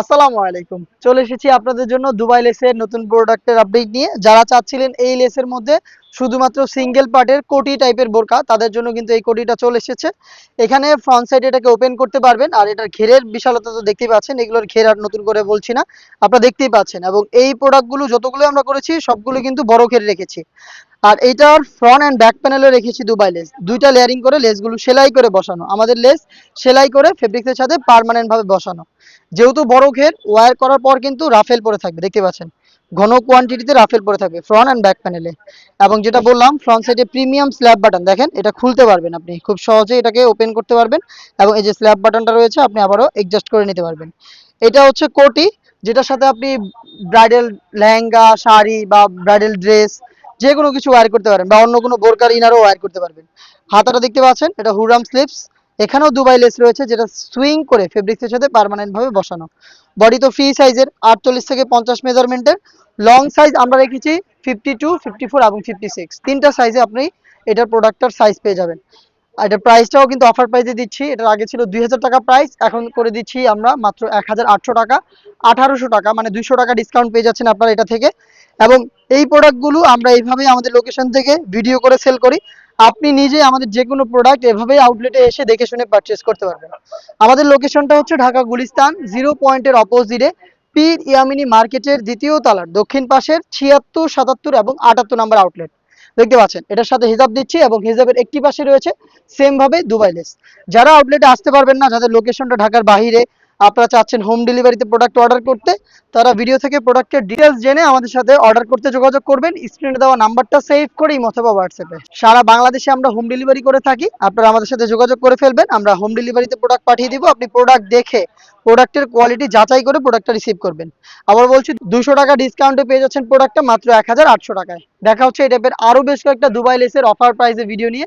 আসসালামু আলাইকুম। চলে এসেছি আপনাদের জন্য দুবাই লেসের নতুন প্রোডাক্টের আপডেট নিয়ে। যারা চাচ্ছিলেন এই লেসের মধ্যে শুধুমাত্র সিঙ্গেল পার্টের কোটি টাইপের বোরকা তাদের জন্য কিন্তু এই কোটিটা চলে এসেছে। এখানে ফ্রন্ট সাইড এটাকে ওপেন করতে পারবেন, আর এটার ঘেরের বিশালতা তো দেখতেই পাচ্ছেন, এগুলোর ঘের আর নতুন করে বলছি না, আপনারা দেখতেই পাচ্ছেন। এবং এই প্রোডাক্টগুলো যতগুলো আমরা করেছি, সবগুলো কিন্তু বড় ঘের রেখেছি। আর এইটার ফ্রন্ট অ্যান্ড ব্যাক প্যানেলে রেখেছি দুবাই লেস। দুইটা লেয়ারিং করে লেসগুলো সেলাই করে বসানো। আমাদের লেস সেলাই করে ফেব্রিক্সের সাথে পার্মানেন্ট ভাবে বসানো। যেহেতু বড় ঘের ওয়ার করার পর কিন্তু রাফেল পরে থাকবে, দেখতে পাচ্ছেন? ঘন কোয়ান্টিটিতে রাফেল পরে থাকবে ফ্রন্ট অ্যান্ড ব্যাক প্যানেলে এবং যেটা বললাম ফ্রন্ট সাইডে প্রিমিয়াম স্ল্যাব বাটন দেখেন, এটা খুলতে পারবেন আপনি। খুব সহজে এটাকে ওপেন করতে পারবেন। এবং এই যে স্ল্যাব বাটনটা রয়েছে, আপনি আবারও অ্যাডজাস্ট করে নিতে পারবেন। এটা হচ্ছে কোটি, যেটার সাথে আপনি ব্রাইডাল লেহেঙ্গা, শাড়ি বা ব্রাইডাল ড্রেস যে কোনো কিছু ওয়ার করতে পারেন বা অন্য কোনো বোরকার ইনারও ওয়ার করতে পারবেন। হাতাটা দেখতে পাচ্ছেন, এটা হুরাম স্লিপস এখানেও দুবাই লেস রয়েছে, যেটা সুইং করে ফেব্রিক্সের সাথে পার্মানেন্ট ভাবে বসানো। বডি তো ফ্রি সাইজের আটচল্লিশ থেকে পঞ্চাশ মেজারমেন্টের লং সাইজ আমরা রেখেছি ফিফটি টু ফিফটি ফোর এবং ফিফটি সিক্স তিনটা সাইজে আপনি এটার প্রোডাক্টটার সাইজ পেয়ে যাবেন। এটার প্রাইসটাও কিন্তু অফার প্রাইসে দিচ্ছি। এটার আগে ছিল দুই হাজার টাকা প্রাইস এখন করে দিচ্ছি আমরা মাত্র এক হাজার আটশো টাকা। আঠারোশো টাকা মানে দুইশো টাকা ডিসকাউন্ট পেয়ে যাচ্ছেন আপনারা এটা থেকে। এবং এই প্রোডাক্টগুলো আমরা এইভাবেই আমাদের লোকেশন থেকে ভিডিও করে সেল করি। আপনি নিজে আমাদের যে কোনো প্রোডাক্ট এভাবেই আউটলেটে এসে দেখে শুনে পারচেস করতে পারবেন। আমাদের লোকেশনটা হচ্ছে ঢাকা গুলিস্তান জিরো পয়েন্টের অপোজিটে পীর ইয়ামিনী মার্কেটের দ্বিতীয় তলার দক্ষিণ পাশের ছিয়াত্তর, সাতাত্তর এবং আটাত্তর নাম্বার আউটলেট দেখতে পাচ্ছেন, এটার সাথে হিজাব দিচ্ছি এবং হিজাবের একটি পাশে রয়েছে সেম ভাবে দুবাই লেস। যারা আউটলেটে আসতে পারবেন না, যাদের লোকেশনটা ঢাকার বাইরে আপনারা চাচ্ছেন হোম ডেলিভারিতে প্রোডাক্ট অর্ডার করতে, তারা ভিডিও থেকে প্রোডাক্টের ডিটেলস জেনে আমাদের সাথে অর্ডার করতে যোগাযোগ করবেন। স্ক্রিনে দেওয়া নাম্বারটা সেভ করেই অথবা হোয়াটসঅ্যাপে সারা বাংলাদেশে আমরা হোম ডেলিভারি করে থাকি। আপনারা আমাদের সাথে যোগাযোগ করে ফেলবেন। আমরা হোম ডেলিভারিতে প্রোডাক্ট পাঠিয়ে দিব। আপনি প্রোডাক্ট দেখে প্রোডাক্টের কোয়ালিটি যাচাই করে প্রোডাক্টটা রিসিভ করবেন। আবার বলছি, দুশো টাকা ডিসকাউন্টে পেয়ে যাচ্ছেন প্রোডাক্টটা মাত্র এক হাজার আটশো টাকায়। দেখা হচ্ছে এই টাইপের আরও বেশ কয়েকটা দুবাই লেসের অফার প্রাইসে ভিডিও নিয়ে।